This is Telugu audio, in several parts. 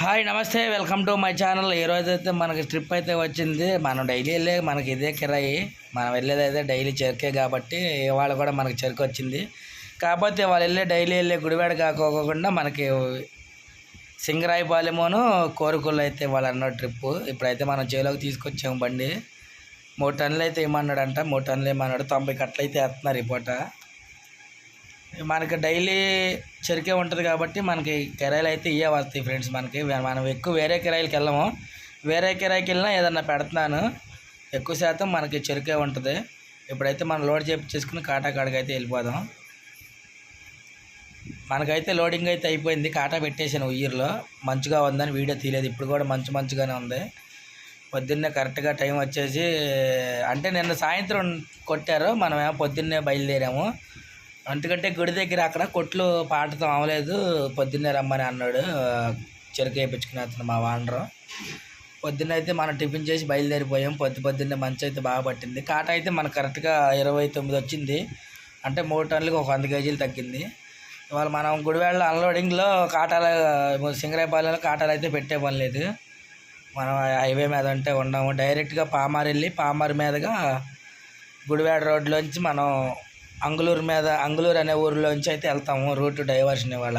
హాయ్ నమస్తే. Welcome to my channel. ఈ రోజు అయితే మనకి ట్రిప్ అయితే వచ్చింది. మనం డైలీ వెళ్ళే మనకి ఇదే కిరాయి. మనం వెళ్ళేది అయితే డైలీ చెరుకే కాబట్టి ఇవాళ కూడా మనకి చెరుకు వచ్చింది. కాకపోతే వాళ్ళు వెళ్ళే డైలీ వెళ్ళే గుడివాడ కాకోకుండా మనకి సింగరాయిపాలెమును కోరుకులు అయితే వాళ్ళు అన్న ట్రిప్పు ఇప్పుడైతే మనం చేలోకి తీసుకొచ్చాము బండి. మూడు టన్నులు అయితే ఏమన్నాడంట మూడు టన్నులు ఇమ్మన్నాడు తొంభై కట్టలు అయితే వేస్తున్నారు ఈ పూట. మనకి డైలీ చెరికే ఉంటుంది కాబట్టి మనకి కిరాయిలు అయితే ఇవే వస్తాయి ఫ్రెండ్స్. మనకి మనం ఎక్కువ వేరే కిరాయిలకి వెళ్ళము. వేరే కిరాయికి వెళ్ళినా ఏదన్నా పెడుతున్నాను ఎక్కువ శాతం మనకి చెరుకే ఉంటుంది. ఇప్పుడైతే మనం లోడ్ చేపించేసుకుని కాటా కాడికి అయితే వెళ్ళిపోదాం. మనకైతే లోడింగ్ అయితే అయిపోయింది. కాటా పెట్టేసాను ఉయ్యూరులో మంచిగా ఉందని వీడియో తీయలేదు. ఇప్పుడు కూడా మంచి మంచిగానే ఉంది. పొద్దున్నే కరెక్ట్గా టైం వచ్చేసి అంటే నిన్న సాయంత్రం కొట్టారు. మనమేమో పొద్దున్నే బయలుదేరాము. ఎందుకంటే గుడి దగ్గర అక్కడ కొట్లు పాటతో అవ్వలేదు. పొద్దున్నే రమ్మని అన్నాడు. చెరుకు వేయించుకుని అతను మా వాండరు. పొద్దున్న అయితే మనం టిఫిన్ చేసి బయలుదేరిపోయాం. పొద్దు పొద్దున్నే మంచి అయితే బాగా పట్టింది. కాట అయితే మనకు కరెక్ట్గా ఇరవై తొమ్మిది వచ్చింది. అంటే మూడు టన్నులకు ఒక వంద కేజీలు తగ్గింది. ఇవాళ మనం గుడివేళ్ళ అన్లోడింగ్లో కాటాలు సింగరాయపాలెంలో కాటాలు అయితే పెట్టే పని లేదు. మనం హైవే మీద అంటే ఉండము డైరెక్ట్గా పామార్ వెళ్ళి పామార్ మీదుగా గుడివాడ రోడ్లోంచి మనం అంగులూరు మీద అంగులూరు అనే ఊరిలోంచి అయితే వెళ్తాము రూట్ డైవర్షన్ ఇవాళ.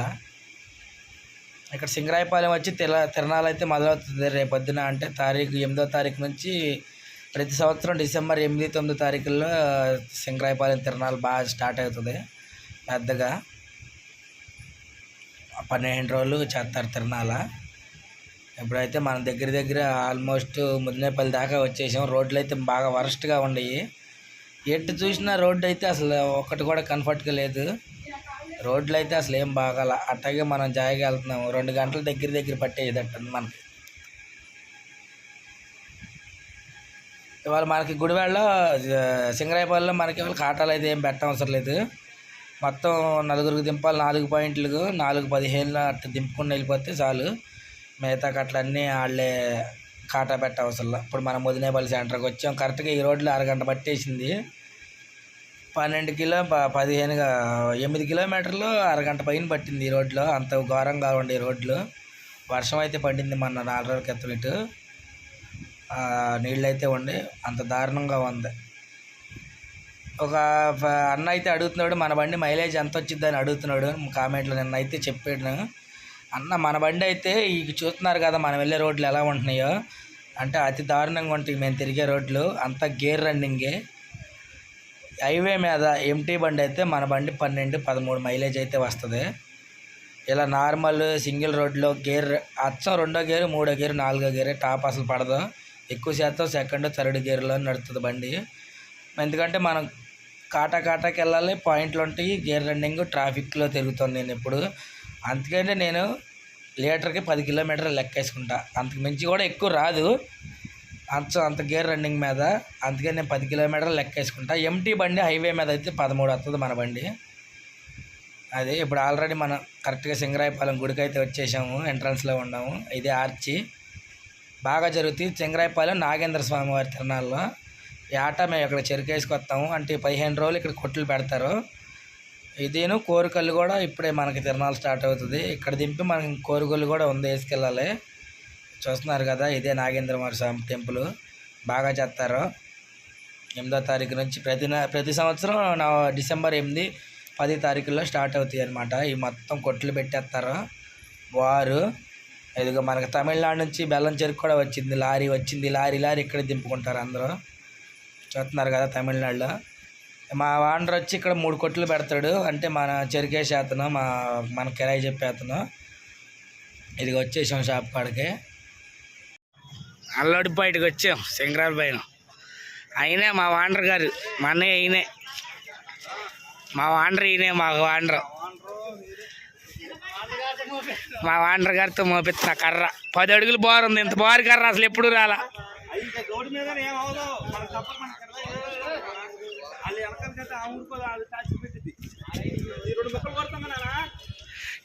ఇక్కడ సింగరాయపాలెం వచ్చి తిల తిరణాలు అయితే మొదలవుతుంది రేపు పొద్దున అంటే తారీఖు ఎనిమిదో తారీఖు నుంచి ప్రతి సంవత్సరం డిసెంబర్ ఎనిమిది తొమ్మిది తారీఖుల్లో సింగరాయపాలెం తిరణాలు బాగా స్టార్ట్ అవుతుంది పెద్దగా. పన్నెండు రోజులు చేస్తారు తిరణాల ఇప్పుడైతే మన దగ్గర దగ్గర ఆల్మోస్ట్ ముదినేపల్లి దాకా వచ్చేసాం రోడ్లు అయితే బాగా వరస్ట్గా ఉండయి ఎటు చూసినా రోడ్డు అయితే అసలు ఒక్కటి కూడా కంఫర్ట్గా లేదు. రోడ్లు అయితే అసలు ఏం బాగాల. అట్టగే మనం జాయిగా వెళ్తున్నాము. రెండు గంటల దగ్గర దగ్గర పట్టేదంటుంది మనకి. ఇవాళ మనకి గుడివాడలో సింగరాయపల్లిలో మనకి ఇవాళ కాటాలు అయితే ఏం పెట్టవసరం లేదు. మొత్తం నలుగురికి దింపాలి. నాలుగు పాయింట్లకు నాలుగు పదిహేనులో అట్లా దింపుకుని వెళ్ళిపోతే చాలు. మిగతా కట్లన్నీ వాళ్ళే కాటా పెట్ట అవసరం ఇప్పుడు మనం ముదినేపల్లి సెంటర్కి వచ్చాం. కరెక్ట్గా ఈ రోడ్లో అరగంట పట్టేసింది. పన్నెండు కిలో పదిహేను పదిహేనుగా ఎనిమిది కిలోమీటర్లు అరగంట పైన పట్టింది ఈ రోడ్లో అంత ఘోరంగా ఉండే ఈ రోడ్లు వర్షం అయితే పడింది మొన్న నాలుగు రోజుల క్రితం ఇటు. నీళ్ళు నీళ్ళైతే ఉండి. అంత దారుణంగా ఉంది. ఒక అన్న అయితే అడుగుతున్నాడు మన బండి మైలేజ్ ఎంత వచ్చిందని అడుగుతున్నాడు. కామెంట్లో నిన్న అయితే చెప్పాడు. అన్న మన బండి అయితే ఈ చూస్తున్నారు కదా మనం వెళ్ళే రోడ్లు ఎలా ఉంటున్నాయో. అంటే అతి దారుణంగా ఉంటాయి. మేము తిరిగే రోడ్లు. అంతా గేర్ రన్నింగే. హైవే మీద ఎంటీ బండి అయితే మన బండి పన్నెండు పదమూడు మైలేజ్ అయితే వస్తుంది. ఇలా నార్మల్ సింగిల్ రోడ్లో గేర్ అచ్చం రెండో గేరు మూడో గేరు నాలుగో గేరు టాప్ అసలు పడదు. ఎక్కువ శాతం సెకండ్ థర్డ్ గేర్లో నడుస్తుంది బండి. ఎందుకంటే మనం కాటా కాటాకి వెళ్ళాలి పాయింట్లు ఉంటాయి గేర్ రన్నింగ్ ట్రాఫిక్లో తిరుగుతాను నేను ఇప్పుడు అందుకని నేను లీటర్కి పది కిలోమీటర్లు లెక్క వేసుకుంటా అంతకు మించి కూడా ఎక్కువ రాదు. అంత అంత గేర్ రన్నింగ్ మీద అందుకని నేను పది కిలోమీటర్లు లెక్క వేసుకుంటా ఎంటీ బండి హైవే మీద అయితే పదమూడు వస్తుంది మన బండి. అదే ఇప్పుడు ఆల్రెడీ మనం కరెక్ట్గా సింగరాయపాలెం గుడికి అయితే వచ్చేసాము ఎంట్రన్స్లో ఉన్నాము. ఇది ఆర్చి. బాగా జరుగుతుంది. సింగరాయపాలెం నాగేంద్ర స్వామి వారి తిరణాల్లో ఈ ఆట మేము ఇక్కడ చెరుకేసుకొస్తాము అంటే పదిహేను రోజులు ఇక్కడ కొట్లు పెడతారు. ఇదేను కోరికలు కూడా ఇప్పుడే మనకి తిరణాలు స్టార్ట్ అవుతుంది. ఇక్కడ దింపి మనకి కోరికలు కూడా ఉంది వేసుకెళ్ళాలి. చూస్తున్నారు కదా ఇదే నాగేంద్రమారి స్వామి టెంపుల్. బాగా చేస్తారు. ఎనిమిదో తారీఖు నుంచి ప్రతి ప్రతి సంవత్సరం నా డిసెంబర్ ఎనిమిది పది తారీఖుల్లో స్టార్ట్ అవుతాయి అనమాట ఈ మొత్తం కొట్లు పెట్టేస్తారు. వారు ఇదిగో మనకి తమిళనాడు నుంచి బెల్లం చెరుకు కూడా వచ్చింది లారీ వచ్చింది లారీ లారీ ఇక్కడ దింపుకుంటారు అందరూ. చూస్తున్నారు కదా తమిళనాడులో. మా వాండర్ వచ్చి ఇక్కడ మూడు కొట్లు పెడతాడు. అంటే మన చెరికేసి అతను మా మన కిరాయి చెప్పే అతను. ఇది వచ్చేసాం షాప్ కాడికి. అల్లుడి బయటకు వచ్చాం శంకరాల పైన. అయినా మా వాండర్ గారు మా అన్నయ్య అయినే మా వాండర్ ఈయనే మా వాండర్. మా వాండర్ గారితో మోపిస్తున్న కర్ర. పది అడుగులు బారుంది ఇంత బారు కర్ర అసలు ఎప్పుడు రాలా.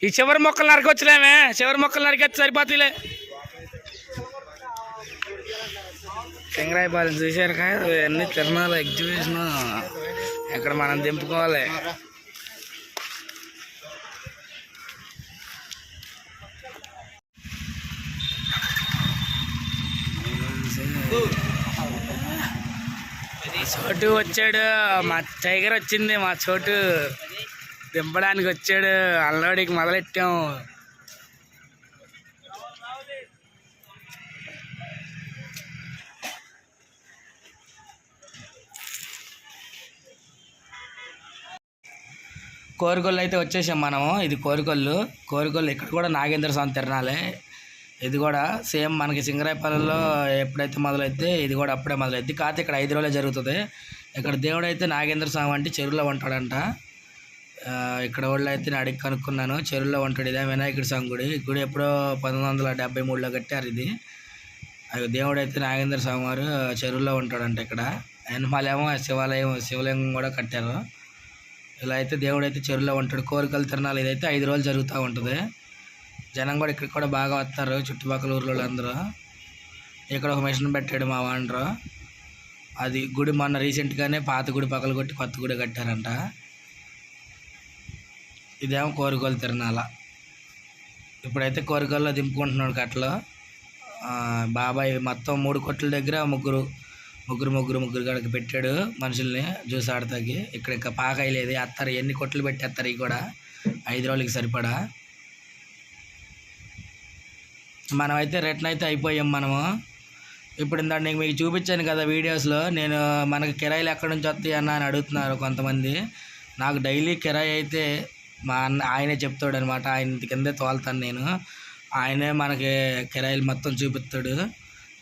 ఈ ఈ చివరి మొక్కలు నరకొచ్చులేమే చివరి మొక్కలు నరికొచ్చి సరిపోతులే సింగరాయపాలు చూశారు కానీ ఇవన్నీ తిరణాలు ఎగ్జిబిషన్. ఇక్కడ మనం దింపుకోవాలి. చోటు వచ్చాడు. మా టైగర్ వచ్చింది మా చోటు. దింపడానికి వచ్చాడు. అల్లోడికి మొదలెట్టాము కోరికొల్లు అయితే వచ్చేసాం మనము. ఇది కోరికొల్లు కోరికొల్లు ఇక్కడ కూడా నాగేంద్ర స్వామి తిరణాలే. ఇది కూడా సేమ్ మనకి సింగరాయపల్లెలో ఎప్పుడైతే మొదలైతే ఇది కూడా అప్పుడే మొదలైద్ది. కాకపోతే ఇక్కడ ఐదు రోజులే జరుగుతుంది. ఇక్కడ దేవుడు అయితే నాగేంద్ర స్వామి అంటే చెరువులో ఉంటాడంట. ఇక్కడ వాళ్ళు అయితే నేను అడిగి కనుక్కున్నాను. చెరువులో ఉంటాడు ఇదే వినాయకుడి స్వామి గుడి. గుడి ఎప్పుడో పంతొమ్మిది వందల డెబ్బై మూడులో కట్టారు ఇది. అది దేవుడు అయితే నాగేంద్ర స్వామి వారు చెరువులో ఉంటాడంట ఇక్కడ. వెనమాలేమో శివాలయం శివలింగం కూడా కట్టారు. ఇలా అయితే దేవుడు అయితే చెరువులో ఉంటాడు. కోరికల తిరణాలు ఇదైతే ఐదు రోజులు జరుగుతూ ఉంటుంది. జనం కూడా ఇక్కడ కూడా బాగా వస్తారు. చుట్టుపక్కల ఊర్లో అందరూ. ఇక్కడ ఒక మిషన్ పెట్టాడు మా వాండ్రు. అది గుడి మొన్న రీసెంట్గానే పాత గుడి పక్కల కొట్టి కొత్త గుడి కట్టారంట. ఇదేమో కోరికలు తిరణాల. ఇప్పుడైతే కోరికల్లో దింపుకుంటున్నాడు కట్టలు. బాబాయ్ మొత్తం మూడు కొట్ల దగ్గర ముగ్గురు ముగ్గురు ముగ్గురు ముగ్గురు కాడికి పెట్టాడు మనుషుల్ని జ్యూస్ ఆడతాకి. ఇక్కడ ఇంకా పాకాయ లేదు. అత్తారు ఎన్ని కొట్లు పెట్టేస్తారు ఇవి కూడా. ఐదు రోజులకి సరిపడా. మనమైతే రిటర్న్ అయితే అయిపోయాం మనము. ఇప్పుడు ఇందాక నేను మీకు చూపించాను కదా వీడియోస్లో నేను మనకి కిరాయిలు ఎక్కడి నుంచి వస్తాయి అన్న అని అడుగుతున్నారు కొంతమంది. నాకు డైలీ కిరాయి అయితే మా అన్న ఆయనే చెప్తాడు అనమాట ఆయన కిందే తోలుతాను నేను. ఆయనే మనకి కిరాయిలు మొత్తం చూపిస్తాడు.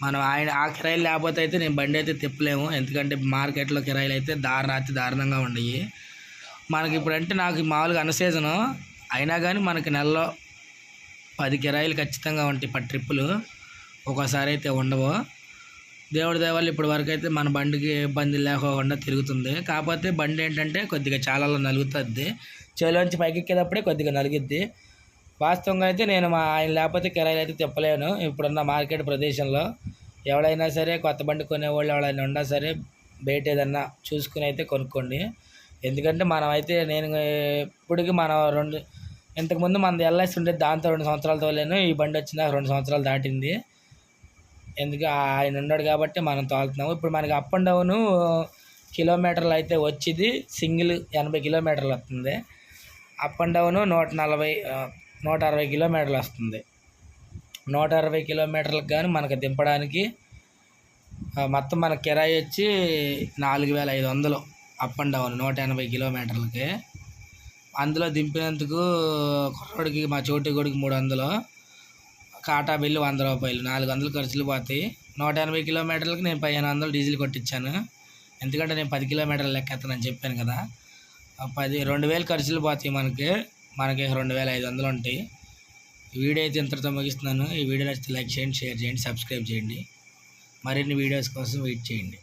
మనం ఆయన ఆ కిరాయిలు లేకపోతే అయితే నేను బండి అయితే తిప్పలేము. ఎందుకంటే మార్కెట్లో కిరాయిలు అయితే దారుణ అతి దారుణంగా ఉన్నాయి మనకి ఇప్పుడంటే నాకు మామూలుగా అన్సీజను అయినా కానీ మనకి నెలలో పది కిరాయిలు ఖచ్చితంగా ఉంటాయి పది ట్రిప్పులు. ఒక్కోసారి అయితే ఉండవు. దేవుడి దేవాళ్ళు ఇప్పటి వరకు అయితే మన బండికి ఇబ్బంది లేకోకుండా తిరుగుతుంది. కాకపోతే బండి ఏంటంటే కొద్దిగా చాలా నలుగుతుంది. చేలోంచి పైకి ఎక్కేటప్పుడే కొద్దిగా నలిగిద్ది. వాస్తవంగా అయితే నేను మా ఆయన లేకపోతే కిరాయిలు అయితే తిప్పలేను. ఇప్పుడున్న మార్కెట్ ప్రదేశంలో ఎవడైనా సరే కొత్త బండి కొనేవాళ్ళు ఎవడైనా ఉన్నా సరే బయట ఏదన్నా చూసుకుని అయితే కొనుక్కోండి. ఎందుకంటే మనం అయితే నేను ఇప్పటికి మనం రెండు ఇంతకుముందు మనది ఎల్ఐసి ఉండేది దాంతో రెండు సంవత్సరాలు తోలేను. ఈ బండి వచ్చిన రెండు సంవత్సరాలు దాటింది. ఎందుకు ఆయన ఉన్నాడు కాబట్టి మనం తోలుతున్నాము. ఇప్పుడు మనకి అప్ అండ్ డౌను కిలోమీటర్లు అయితే వచ్చింది. సింగిల్ ఎనభై కిలోమీటర్లు వస్తుంది. అప్ అండ్ డౌను నూట నలభై నూట అరవై కిలోమీటర్లు వస్తుంది. నూట అరవై కిలోమీటర్లకు కానీ మనకు దింపడానికి మొత్తం మన కిరాయి వచ్చి నాలుగు వేల ఐదు వందలు అప్ అండ్ డౌన్ నూట ఎనభై కిలోమీటర్లకి. అందులో దింపినందుకు కుర్రోడికి మా చోటి కొడుకు మూడు వందలు కాటా బిల్లు వంద రూపాయలు నాలుగు వందలు ఖర్చులు పోతాయి. నూట ఎనభై కిలోమీటర్లకి నేను పదిహేను వందలు డీజిల్ కొట్టించాను. ఎందుకంటే నేను పది కిలోమీటర్లు లెక్కెత్తానని చెప్పాను కదా. పది రెండు వేలు ఖర్చులు పోతాయి మనకి. మనకి రెండు వేల ఐదు వందలు ఉంటాయి. ఈ వీడియో అయితే ఇంతటితో ముగిస్తున్నాను. ఈ వీడియో నచ్చితే లైక్ చేయండి షేర్ చేయండి సబ్స్క్రైబ్ చేయండి. మరిన్ని వీడియోస్ కోసం వెయిట్ చేయండి.